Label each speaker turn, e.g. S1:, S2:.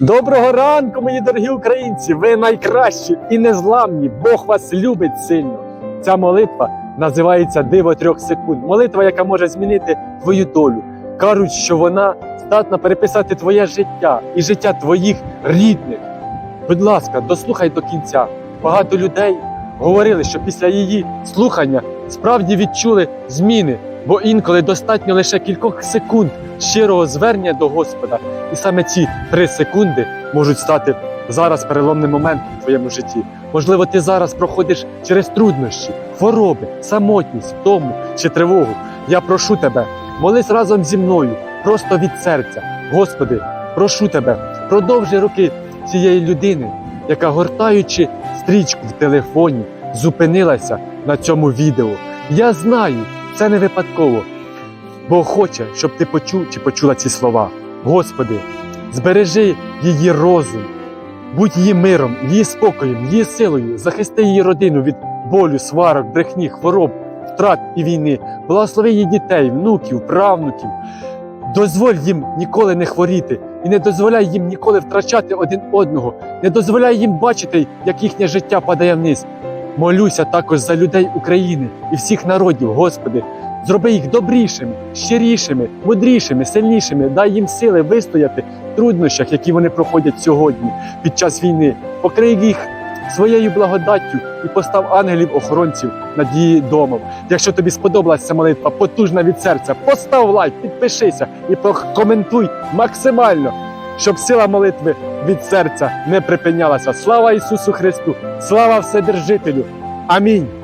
S1: Доброго ранку, мої дорогі українці! Ви найкращі і незламні. Бог вас любить сильно. Ця молитва називається Диво трьох секунд. Молитва, яка може змінити твою долю. Кажуть, що вона здатна переписати твоє життя і життя твоїх рідних. Будь ласка, дослухай до кінця. Багато людей говорили, що після її слухання справді відчули зміни, бо інколи достатньо лише кількох секунд щирого звернення до Господа. І саме ці три секунди можуть стати зараз переломним моментом в твоєму житті. Можливо, ти зараз проходиш через труднощі, хвороби, самотність, втому чи тривогу. Я прошу тебе, молись разом зі мною, просто від серця. Господи, прошу тебе, продовжи руки цієї людини, яка гортаючи стрічку в телефоні, зупинилася на цьому відео. Я знаю, це не випадково. Бог хоче, щоб ти почув чи почула ці слова. Господи, збережи її розум, будь її миром, її спокоєм, її силою, захисти її родину від болю, сварок, брехні, хвороб, втрат і війни. Благослови її дітей, внуків, правнуків. Дозволь їм ніколи не хворіти і не дозволяй їм ніколи втрачати один одного, не дозволяй їм бачити, як їхнє життя падає вниз. Молюся також за людей України і всіх народів, Господи. Зроби їх добрішими, щирішими, мудрішими, сильнішими. Дай їм сили вистояти в труднощах, які вони проходять сьогодні під час війни. Покрий їх своєю благодаттю і постав ангелів-охоронців над її домом. Якщо тобі сподобалася молитва, потужна від серця, постав лайк, підпишися і прокоментуй максимально, щоб сила молитви від серця не припинялася. Слава Ісусу Христу! Слава Вседержителю! Амінь!